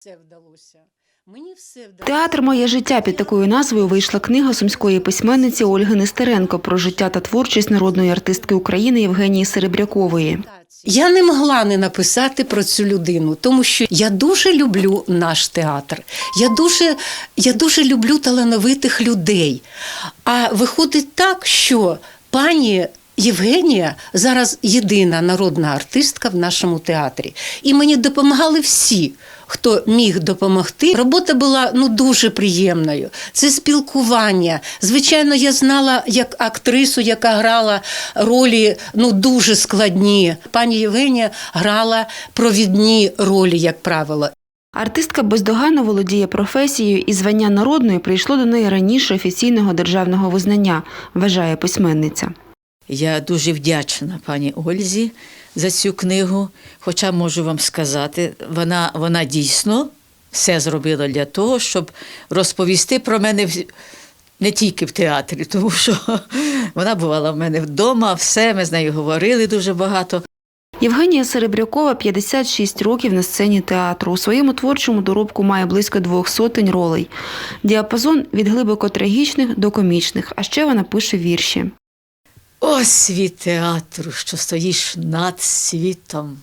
Все вдалося. Мені все вдалося. Театр Моє життя під такою назвою вийшла книга сумської письменниці Ольги Нестеренко про життя та творчість народної артистки України Євгенії Серебрякової. Я не могла не написати про цю людину, тому що я дуже люблю наш театр. Я дуже, я дуже люблю талановитих людей. А виходить так, що пані Євгенія зараз єдина народна артистка в нашому театрі. І мені допомагали всі. Хто міг допомогти, робота була ну дуже приємною. Це спілкування. Звичайно, я знала як актрису, яка грала ролі ну дуже складні. Пані Євгенія грала провідні ролі, як правило. Артистка бездоганно володіє професією, і звання народної прийшло до неї раніше офіційного державного визнання, вважає письменниця. Я дуже вдячна пані Ользі за цю книгу. Хоча можу вам сказати, вона, вона дійсно все зробила для того, щоб розповісти про мене не тільки в театрі, тому що вона бувала в мене вдома, все, ми з нею говорили дуже багато. Євгенія Серебрякова 56 років на сцені театру. У своєму творчому доробку має близько двох сотень ролей. Діапазон від глибоко трагічних до комічних, а ще вона пише вірші. О, світ театру, що стоїш над світом.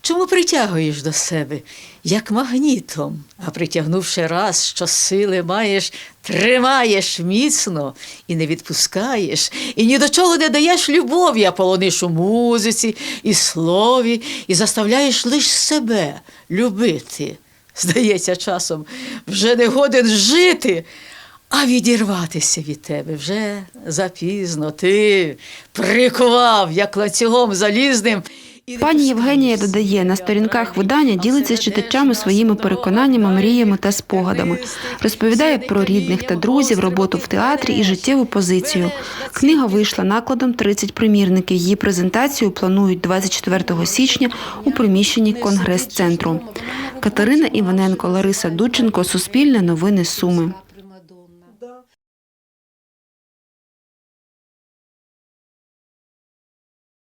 Чому притягуєш до себе, як магнітом, а притягнувши раз, що сили маєш, тримаєш міцно і не відпускаєш, і ні до чого не даєш любові, а полониш у музиці і слові, і заставляєш лиш себе любити. Здається, часом вже не годен жити, а відірватися від тебе вже запізно. Ти прикував, як ланцюгом залізним. Пані Євгенія додає, на сторінках видання ділиться з читачами своїми переконаннями, мріями та спогадами. Розповідає про рідних та друзів, роботу в театрі і життєву позицію. Книга вийшла накладом 30 примірників. Її презентацію планують 24 січня у приміщенні Конгрес-центру. Катерина Іваненко, Лариса Дудченко, Суспільне новини Суми.